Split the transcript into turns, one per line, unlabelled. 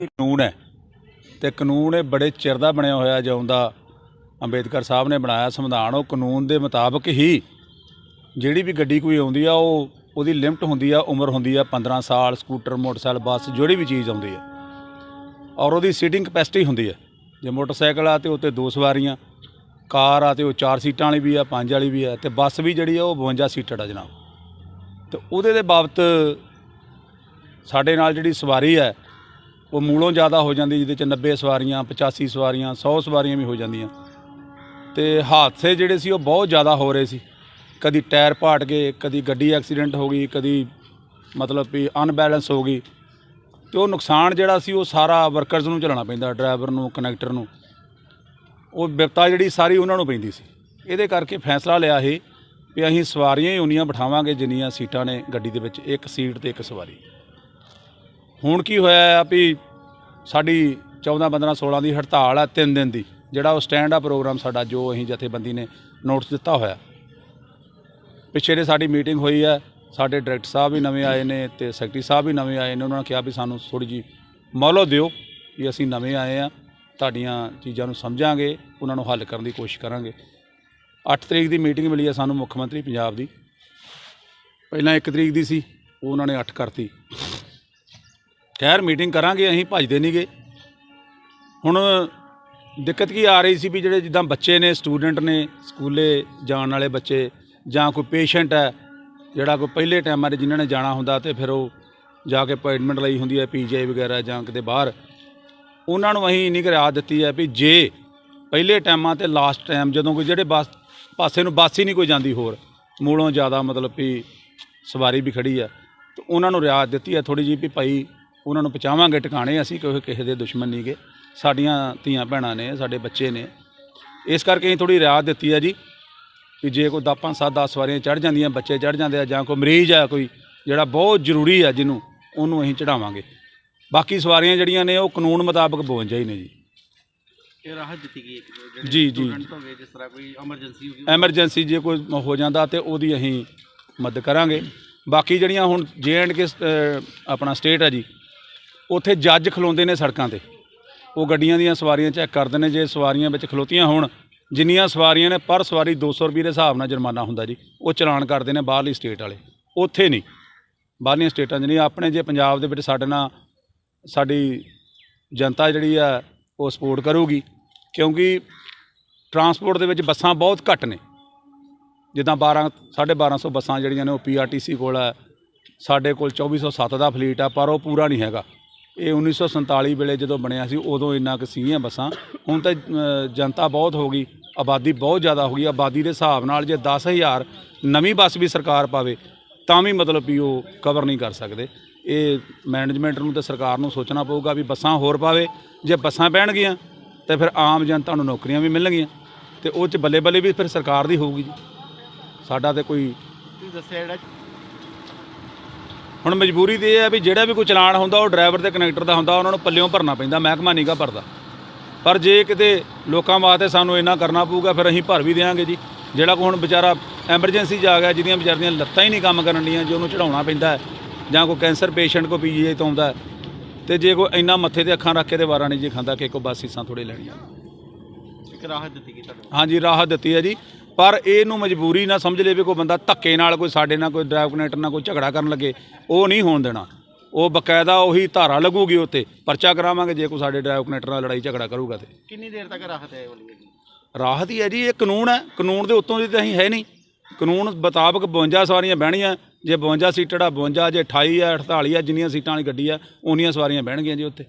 ਕਾਨੂੰਨ ਹੈ ਤੇ ਕਾਨੂੰਨ ਇਹ ਬੜੇ ਚਿਰ ਦਾ ਬਣਿਆ ਹੋਇਆ ਜਿਉਂ ਅੰਬੇਦਕਰ ਸਾਹਿਬ ਨੇ ਬਣਾਇਆ ਸੰਵਿਧਾਨ, ਉਹ ਕਾਨੂੰਨ ਦੇ ਮੁਤਾਬਕ ਹੀ ਜਿਹੜੀ ਵੀ ਗੱਡੀ ਕੋਈ ਆਉਂਦੀ ਆ, ਉਹ ਉਹਦੀ ਲਿਮਟ ਹੁੰਦੀ ਆ, ਉਮਰ ਹੁੰਦੀ ਆ 15 ਸਾਲ, ਸਕੂਟਰ, ਮੋਟਰਸਾਈਕਲ, ਬੱਸ ਜਿਹੜੀ ਵੀ ਚੀਜ਼ ਆਉਂਦੀ ਆ। ਔਰ ਉਹਦੀ ਸੀਟਿੰਗ ਕਪੈਸਿਟੀ ਹੁੰਦੀ ਹੈ ਜੇ ਮੋਟਰਸਾਈਕਲ ਆ ਤੇ ਉੱਤੇ ਦੋ ਸਵਾਰੀਆਂ, ਕਾਰ ਆ ਤੇ ਉਹ ਚਾਰ ਸੀਟਾਂ ਵਾਲੀ ਵੀ ਆ, ਪੰਜ ਵਾਲੀ ਵੀ ਆ, ਤੇ ਬੱਸ ਵੀ ਜਿਹੜੀ ਆ, ਉਹ 52 ਸੀਟਡ ਆ ਜਨਾਬ। ਤੇ ਉਹਦੇ ਦੇ ਬਾਬਤ ਸਾਡੇ ਨਾਲ ਜਿਹੜੀ ਸਵਾਰੀ ਹੈ ਉਹ ਮੂਲੋਂ ਜ਼ਿਆਦਾ ਹੋ ਜਾਂਦੀ ਜਿਹਦੇ ਚ 90 ਸਵਾਰੀਆਂ 85 ਸਵਾਰੀਆਂ 100 ਸਵਾਰੀਆਂ ਵੀ ਹੋ ਜਾਂਦੀਆਂ। ਤੇ ਹਾਦਸੇ ਜਿਹੜੇ ਸੀ ਉਹ ਬਹੁਤ ਜ਼ਿਆਦਾ ਹੋ ਰਹੇ ਸੀ। ਕਦੀ ਟਾਇਰ ਪਾਟ ਗਏ, ਕਦੀ ਗੱਡੀ ਐਕਸੀਡੈਂਟ ਹੋ ਗਈ, ਕਦੀ ਮਤਲਬ ਵੀ ਅਨਬੈਲੈਂਸ ਹੋ ਗਈ। ਤੇ ਉਹ ਨੁਕਸਾਨ ਜਿਹੜਾ ਸੀ ਉਹ ਸਾਰਾ ਵਰਕਰਸ ਨੂੰ ਝੱਲਣਾ ਪੈਂਦਾ, ਡਰਾਈਵਰ ਨੂੰ, ਕਨੈਕਟਰ ਨੂੰ। ਉਹ ਵਿਪਤਾ ਜਿਹੜੀ ਸਾਰੀ ਉਹਨਾਂ ਨੂੰ ਪੈਂਦੀ ਸੀ। ਇਹਦੇ ਕਰਕੇ ਫੈਸਲਾ ਲਿਆ ਸੀ ਵੀ ਅਸੀਂ ਸਵਾਰੀਆਂ ਹੀ ਉਨੀਆਂ ਬਿਠਾਵਾਂਗੇ ਜਿੰਨੀਆਂ ਸੀਟਾਂ ਨੇ ਗੱਡੀ ਦੇ ਵਿੱਚ, ਇੱਕ ਸੀਟ ਤੇ ਇੱਕ ਸਵਾਰੀ। ਹੁਣ ਕੀ ਹੋਇਆ ਆ ਵੀ ਸਾਡੀ 14 15 16 ਦੀ ਹੜਤਾਲ ਆ 3 ਦਿਨ ਦੀ। ਜਿਹੜਾ ਉਹ ਸਟੈਂਡ ਆ ਪ੍ਰੋਗਰਾਮ ਸਾਡਾ, ਜੋ ਅਸੀਂ ਜਥੇਬੰਦੀ ਨੇ ਨੋਟਿਸ ਦਿੱਤਾ ਹੋਇਆ। ਪਿੱਛੇ ਦੇ ਸਾਡੀ ਮੀਟਿੰਗ ਹੋਈ ਹੈ ਸਾਡੇ ਡਾਇਰੈਕਟਰ ਸਾਹਿਬ ਵੀ ਨਵੇਂ ਆਏ ਨੇ ਤੇ ਸੈਕਟਰੀ ਸਾਹਿਬ ਵੀ ਨਵੇਂ ਆਏ ਨੇ, ਉਹਨਾਂ ਨੇ ਕਿਹਾ ਵੀ ਸਾਨੂੰ ਥੋੜੀ ਜੀ ਮੌਲੋ ਦਿਓ ਵੀ ਅਸੀਂ ਨਵੇਂ ਆਏ ਆ, ਤੁਹਾਡੀਆਂ ਚੀਜ਼ਾਂ ਨੂੰ ਸਮਝਾਂਗੇ, ਉਹਨਾਂ ਨੂੰ ਹੱਲ ਕਰਨ ਦੀ ਕੋਸ਼ਿਸ਼ ਕਰਾਂਗੇ। 8 ਤਰੀਕ ਦੀ ਮੀਟਿੰਗ ਮਿਲੀ ਹੈ ਸਾਨੂੰ ਮੁੱਖ ਮੰਤਰੀ ਪੰਜਾਬ ਦੀ। ਪਹਿਲਾਂ 1 ਤਰੀਕ ਦੀ ਸੀ, ਉਹ ਉਹਨਾਂ ਨੇ 8 ਕਰਤੀ। ਖੈਰ ਮੀਟਿੰਗ ਕਰਾਂਗੇ, ਅਸੀਂ ਭੱਜਦੇ ਨਹੀਂ ਗਏ ਹੁਣ ਦਿੱਕਤ ਕੀ ਆ ਰਹੀ ਸੀ ਵੀ ਜਿਹੜੇ ਜਿੱਦਾਂ ਬੱਚੇ ਨੇ ਸਟੂਡੈਂਟ ਨੇ, ਸਕੂਲੇ ਜਾਣ ਵਾਲੇ ਬੱਚੇ ਜਾਂ ਕੋਈ ਪੇਸ਼ੈਂਟ ਹੈ, ਜਿਹੜਾ ਕੋਈ ਪਹਿਲੇ ਟਾਈਮਾਂ 'ਤੇ ਜਿਨ੍ਹਾਂ ਨੇ ਜਾਣਾ ਹੁੰਦਾ ਤੇ ਫਿਰ ਉਹ ਜਾ ਕੇ ਅਪਾਇੰਟਮੈਂਟ ਲਈ ਹੁੰਦੀ ਹੈ ਪੀਜੀਆਈ ਵਗੈਰਾ ਜਾਂ ਕਿਤੇ ਬਾਹਰ। ਉਹਨਾਂ ਨੂੰ ਅਸੀਂ ਇੰਨੀ ਕੁ ਰਿਆਇਤ ਦਿੱਤੀ ਹੈ ਵੀ ਜੇ ਪਹਿਲੇ ਟਾਈਮਾਂ ਤੇ ਲਾਸਟ ਟਾਈਮ ਜਦੋਂ ਕੋਈ ਜਿਹੜੇ ਬੱਸ, ਪਾਸੇ ਨੂੰ ਬੱਸ ਹੀ ਨਹੀਂ ਕੋਈ ਜਾਂਦੀ ਹੋਰ, ਮੂਲੋਂ ਜ਼ਿਆਦਾ ਮਤਲਬ ਵੀ ਸਵਾਰੀ ਵੀ ਖੜੀ ਆ ਤੇ ਉਹਨਾਂ ਨੂੰ ਰਿਆਇਤ ਦਿੱਤੀ ਹੈ ਥੋੜੀ ਜਿਹੀ ਵੀ ਭਾਈ ਉਹਨਾਂ ਨੂੰ ਪਹੁੰਚਾਵਾਂਗੇ ਟਿਕਾਣੇ ਅਸੀਂ ਕੋਈ ਕਿਸੇ ਦੇ ਦੁਸ਼ਮਣ ਨਹੀਂਗੇ ਸਾਡੀਆਂ ਧੀਆਂ ਭੈਣਾਂ ਨੇ ਸਾਡੇ ਬੱਚੇ ਨੇ। ਇਸ ਕਰਕੇ ਅਸੀਂ ਥੋੜੀ ਰਿਆਇਤ ਦਿੱਤੀ ਹੈ ਜੀ ਵੀ ਜੇ ਕੋਈ 10 5 7 10 ਸਵਾਰੀਆਂ ਚੜ ਜਾਂਦੀਆਂ ਬੱਚੇ ਚੜ ਜਾਂਦੇ ਆ ਜਾਂ ਕੋਈ ਮਰੀਜ਼ ਆ ਕੋਈ ਜਿਹੜਾ ਬਹੁਤ ਜ਼ਰੂਰੀ ਆ ਜਿਹਨੂੰ ਉਹਨੂੰ ਅਸੀਂ ਚੜਾਵਾਂਗੇ ਬਾਕੀ ਸਵਾਰੀਆਂ ਜਿਹੜੀਆਂ ਨੇ ਉਹ ਕਾਨੂੰਨ ਮੁਤਾਬਕ 52 ਹੀ ਨੇ ਜੀ।
ਇਹ ਰਾਹਤ ਦਿੱਤੀ ਗਈ ਹੈ ਕਿ ਜਿਹੜੇ
ਜੀ, ਜੀ।
students ਹੋ ਗਏ ਜਿਸ ਤਰ੍ਹਾਂ ਕੋਈ ਐਮਰਜੈਂਸੀ ਹੋ
ਜੇ ਕੋਈ ਹੋ ਜਾਂਦਾ ਤੇ ਉਹਦੀ ਅਸੀਂ ਮਦਦ ਕਰਾਂਗੇ। ਬਾਕੀ ਜਿਹੜੀਆਂ ਹੁਣ ਜੇ ਐਂਡ ਕੇ ਆਪਣਾ ਸਟੇਟ ਆ ਜੀ ਉੱਥੇ ਜੱਜ ਖਲੋਂਦੇ ਨੇ ਸੜਕਾਂ ਤੇ। ਉਹ ਗੱਡੀਆਂ ਦੀਆਂ ਸਵਾਰੀਆਂ ਚੈੱਕ ਕਰਦੇ ਨੇ, ਜੇ ਸਵਾਰੀਆਂ ਵਿੱਚ ਖਲੋਤੀਆਂ ਹੋਣ, ਜਿੰਨੀਆਂ ਸਵਾਰੀਆਂ ਨੇ ਪਰ ਸਵਾਰੀ 200 ਰੁਪਏ ਦੇ ਹਿਸਾਬ ਨਾਲ ਜੁਰਮਾਨਾ ਹੁੰਦਾ ਜੀ, ਉਹ ਚਲਾਨ ਕਰਦੇ ਨੇ ਬਾਹਰਲੀ ਸਟੇਟ ਵਾਲੇ। ਉੱਥੇ ਨਹੀਂ। ਬਾਹਰਲੀਆਂ ਸਟੇਟਾਂ 'ਚ ਨਹੀਂ, ਆਪਣੇ ਜੇ ਪੰਜਾਬ ਦੇ ਵਿੱਚ ਸਾਡੇ ਨਾਲ, ਸਾਡੀ ਜਨਤਾ ਜਿਹੜੀ ਆ, ਉਹ ਸਪੋਰਟ ਕਰੂਗੀ। ਕਿਉਂਕਿ ਟਰਾਂਸਪੋਰਟ ਦੇ ਵਿੱਚ ਬੱਸਾਂ ਬਹੁਤ ਘੱਟ ਨੇ। ਜਿੱਦਾਂ 12 1250 ਬੱਸਾਂ ਜਿਹੜੀਆਂ ਨੇ, ਉਹ ਪੀਆਰਟੀਸੀ ਕੋਲ ਹੈ ਸਾਡੇ ਕੋਲ 2407 ਦਾ ਫਲੀਟ ਆ, ਪਰ ਉਹ ਪੂਰਾ ਨਹੀਂ ਹੈਗਾ। ਇਹ 1947 ਵੇਲੇ ਜਦੋਂ ਬਣਿਆ ਸੀ, ਉਦੋਂ ਇੰਨਾ ਕੁ ਸੀਗੀਆਂ ਬੱਸਾਂ। ਹੁਣ ਤਾਂ ਜਨਤਾ ਬਹੁਤ ਹੋ ਗਈ, ਆਬਾਦੀ ਬਹੁਤ ਜ਼ਿਆਦਾ ਹੋ ਗਈ। ਆਬਾਦੀ ਦੇ ਹਿਸਾਬ ਨਾਲ ਜੇ 10000 ਨਵੀਂ ਬੱਸ ਵੀ ਸਰਕਾਰ ਪਾਵੇ, ਤਾਂ ਵੀ ਮਤਲਬ ਵੀ ਉਹ ਕਵਰ ਨਹੀਂ ਕਰ ਸਕਦੇ। ਇਹ ਮੈਨੇਜਮੈਂਟ ਨੂੰ ਤੇ ਸਰਕਾਰ ਨੂੰ ਸੋਚਣਾ ਪਊਗਾ ਵੀ ਬੱਸਾਂ ਹੋਰ ਪਾਵੇ। ਜੇ ਬੱਸਾਂ ਪੈਣਗੀਆਂ ਤੇ ਫਿਰ ਆਮ ਜਨਤਾ ਨੂੰ ਨੌਕਰੀਆਂ ਵੀ ਮਿਲਣਗੀਆਂ। ਤੇ ਉਹ ਚ ਬੱਲੇ ਬੱਲੇ ਵੀ ਫਿਰ ਸਰਕਾਰ ਦੀ ਹੋਊਗੀ ਜੀ। ਸਾਡਾ ਤੇ ਕੋਈ
ਤੁਸੀਂ ਦੱਸਿਆ ਜਿਹੜਾ
ਹੁਣ ਮਜਬੂਰੀ ਤੇ ਇਹ ਹੈ ਵੀ ਜਿਹੜਾ ਵੀ ਕੋਈ ਚਲਾਨ ਹੁੰਦਾ ਉਹ ਡਰਾਈਵਰ ਤੇ ਕਨੈਕਟਰ ਦਾ ਹੁੰਦਾ ਉਹਨਾਂ ਨੂੰ ਪੱਲਿਓਂ ਭਰਨਾ ਪੈਂਦਾ ਮਹਿਕਮਾ ਨਹੀਂਗਾ ਭਰਦਾ। ਪਰ ਜੇ ਕਿਤੇ ਲੋਕਾਂ ਵਾਸਤੇ ਸਾਨੂੰ ਇੰਨਾ ਕਰਨਾ ਪਊਗਾ ਫਿਰ ਅਸੀਂ ਭਰ ਵੀ ਦੇਵਾਂਗੇ ਜੀ। ਜਿਹੜਾ ਕੋਈ ਹੁਣ ਵਿਚਾਰਾ ਐਮਰਜੈਂਸੀ 'ਚ ਆ ਗਿਆ ਜਿਹਦੀਆਂ ਵਿਚਾਰੀਆਂ ਲੱਤਾਂ ਹੀ ਨਹੀਂ ਕੰਮ ਕਰਨ ਡੀਆਂ ਜੇ ਉਹਨੂੰ ਚੜਾਉਣਾ ਪੈਂਦਾ ਜਾਂ ਕੋਈ ਕੈਂਸਰ ਪੇਸ਼ੈਂਟ ਕੋ ਪੀਜੀਆਈ ਤੋਂ ਆਉਂਦਾ ਤੇ ਜੇ ਕੋਈ ਇੰਨਾ ਮੱਥੇ ਤੇ ਅੱਖਾਂ ਰੱਖ ਕੇ ਤੇ ਵਾਰਾ ਨਹੀਂ ਜੀ ਖਾਂਦਾ ਕਿ ਕੋ ਬਸ ਸੀਸਾਂ ਥੋੜੇ ਲੈਣੀਆਂ।
ਇੱਕ ਰਾਹਤ ਦਿੱਤੀ ਗਈ ਤੁਹਾਨੂੰ
ਹਾਂਜੀ ਰਾਹਤ ਦਿੱਤੀ ਹੈ ਜੀ। ਪਰ ਇਹਨੂੰ ਮਜਬੂਰੀ ਨਾ ਸਮਝ ਲਵੇ ਕੋਈ ਬੰਦਾ ਧੱਕੇ ਨਾਲ ਕੋਈ ਸਾਡੇ ਨਾਲ ਕੋਈ ਡਰਾਈਵ ਕਨੈਕਟਰ ਨਾਲ ਕੋਈ ਝਗੜਾ ਕਰਨ ਲੱਗੇ ਉਹ ਨਹੀਂ ਹੋਣ ਦੇਣਾ। ਉਹ ਬਕਾਇਦਾ ਉਹੀ ਧਾਰਾ ਲੱਗੂਗੀ ਉੱਤੇ ਪਰਚਾ ਕਰਾਵਾਂਗੇ ਜੇ ਕੋਈ ਸਾਡੇ ਡਰਾਈਵ ਕਨੈਕਟਰ ਨਾਲ ਲੜਾਈ ਝਗੜਾ ਕਰੂਗਾ ਤੇ।
ਕਿੰਨੀ ਦੇਰ ਤੱਕ ਰਾਹਤ ਹੈ ਵਾਲੀ ਹੈ
ਰਾਹਤ ਹੀ ਹੈ ਜੀ ਇਹ ਕਾਨੂੰਨ ਹੈ। ਕਾਨੂੰਨ ਦੇ ਉੱਤੋਂ ਦੀ ਤਾਂ ਅਸੀਂ ਹੈ ਨਹੀਂ। ਕਾਨੂੰਨ ਮੁਤਾਬਕ 52 ਸਵਾਰੀਆਂ ਬਹਿਣੀਆਂ ਜੇ 52 ਸੀਟਡ ਆ 52 ਜੇ 28 ਆ 48 ਆ ਜਿੰਨੀਆਂ ਸੀਟਾਂ ਵਾਲੀ ਗੱਡੀ ਆ ਉਨੀਆਂ ਸਵਾਰੀਆਂ ਬਹਿਣਗੀਆਂ ਜੀ ਉੱਥੇ